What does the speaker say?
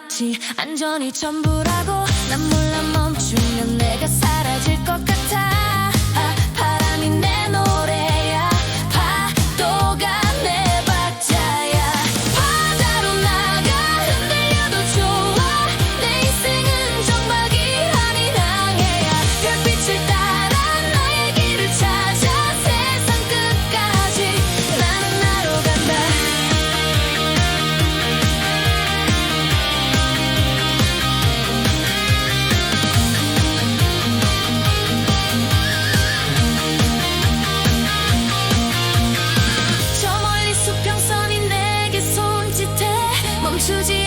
같이 안전이 전부라고 난 몰라 멈추면 내가 것 筋